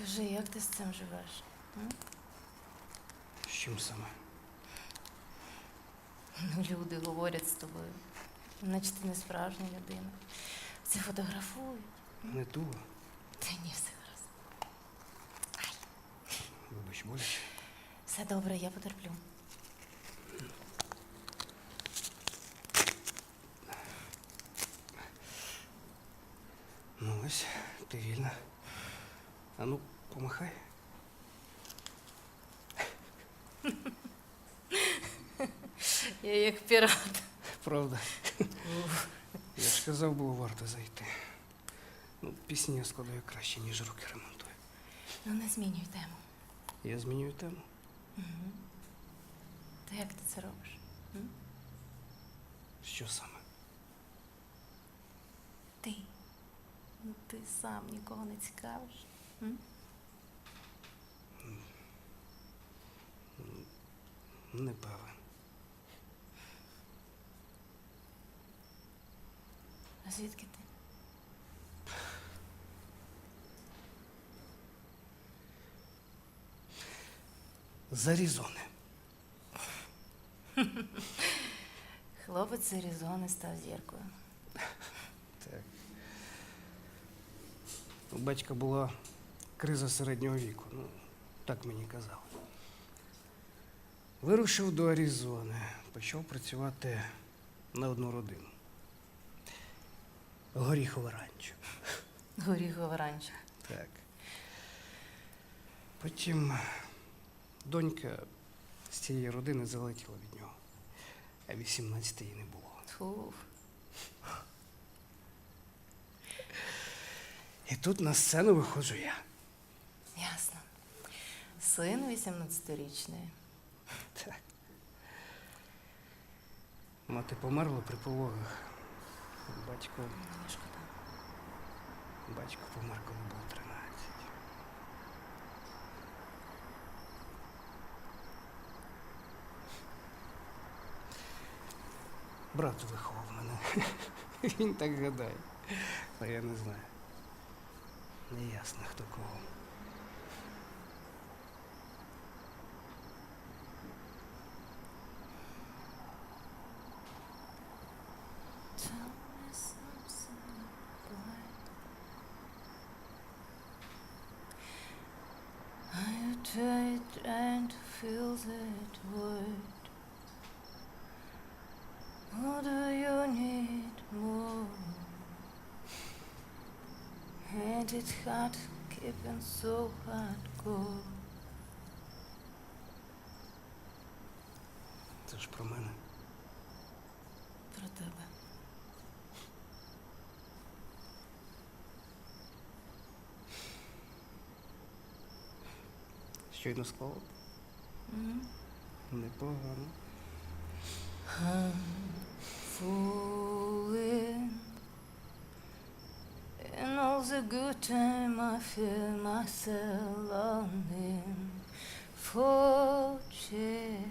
Скажи, як ти з цим живеш? м? З чим саме? Ну, люди говорять з тобою, наче ти не справжня людина. Це фотографують. Не туго. Та ні, все гаразд. Вибач, боляче. Все добре, я потерплю. Ну ось, ти вільна. А ну, помахай. Я як пірат. Правда. Я ж казав, було варто зайти. Ну, пісні я складаю краще, ніж руки ремонтую. Ну, не змінюй тему. Я змінюю тему. Угу. Та як ти це робиш? м? Що саме? Ти. Ну, ти сам нікого не цікавиш. Не певен. А звідки ти? З Аризони. Хлопець з Аризони став зіркою. Так. У батька була криза середнього віку. Ну, так мені казали. Вирушив до Аризони, почав працювати на одну родину. Горіхове ранчо. Горіхове ранчо. Так. Потім донька з цієї родини залетіла від нього, а 18 її не було. Тьфу. І тут на сцену виходжу я. Ясно. Син 18-річний. Так. Мати померла при пологах. Батько, Мені шкода. батько помер, коли було 13. Брат виховав мене. Він так гадає. А я не знаю. Не ясно, хто кого. Are you tried trying to feel that word? Or do you need more? And it's hard keeping so hardcore. Це ж про мене. Про тебе. Щойно склав. М? Непогано. I'm fooling. In all the good time, I feel myself longing for change.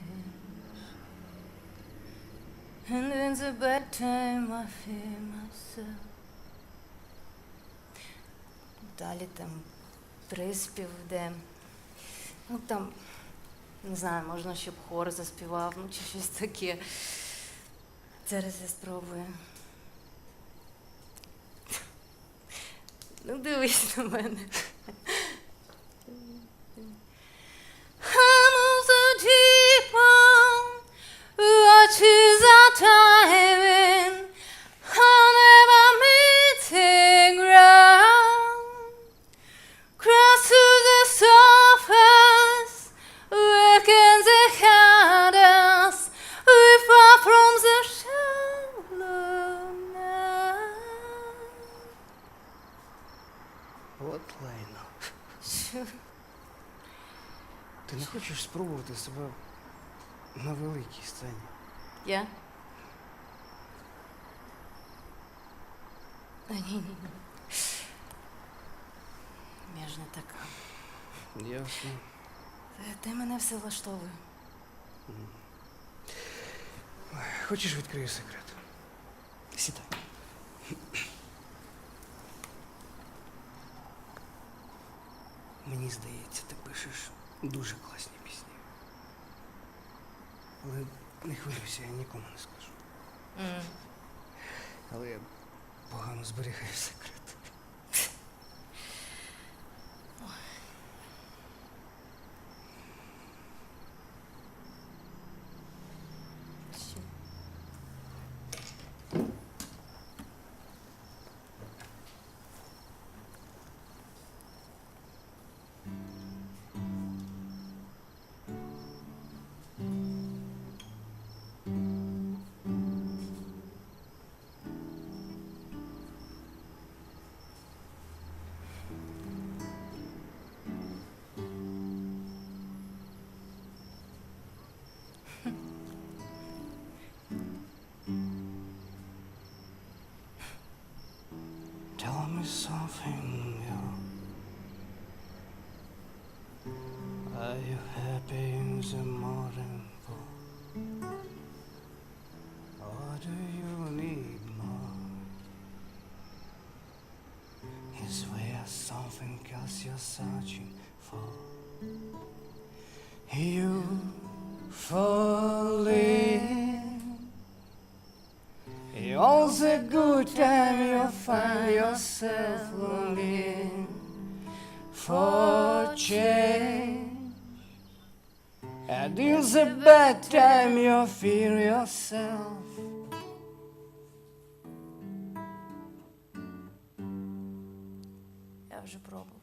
And in the bad time, I feel myself. Далі там приспів, де ну там не знаю, можна, щоб хор заспівав, ну чи щось таке. Зараз я спробую. Ну, дивись на мене. Ти не хочеш спробувати себе на великій сцені? Я? А, ні, ні, ні. Я ж не така. Ясно. Ти- Ти мене все влаштовує. Хочеш відкрию секрет? Сідай. Мені здається, ти пишеш дуже класні пісні. Але не хвилюйся, я нікому не скажу. Mm. Але я погано зберігаю секрет. Something new. Are you happy in the morning? Or do you need more? Is there something else you're searching for? You falling. All the good time you'll find yourself longing for change. And in the bad time you'll feel yourself. Я вже пробувала.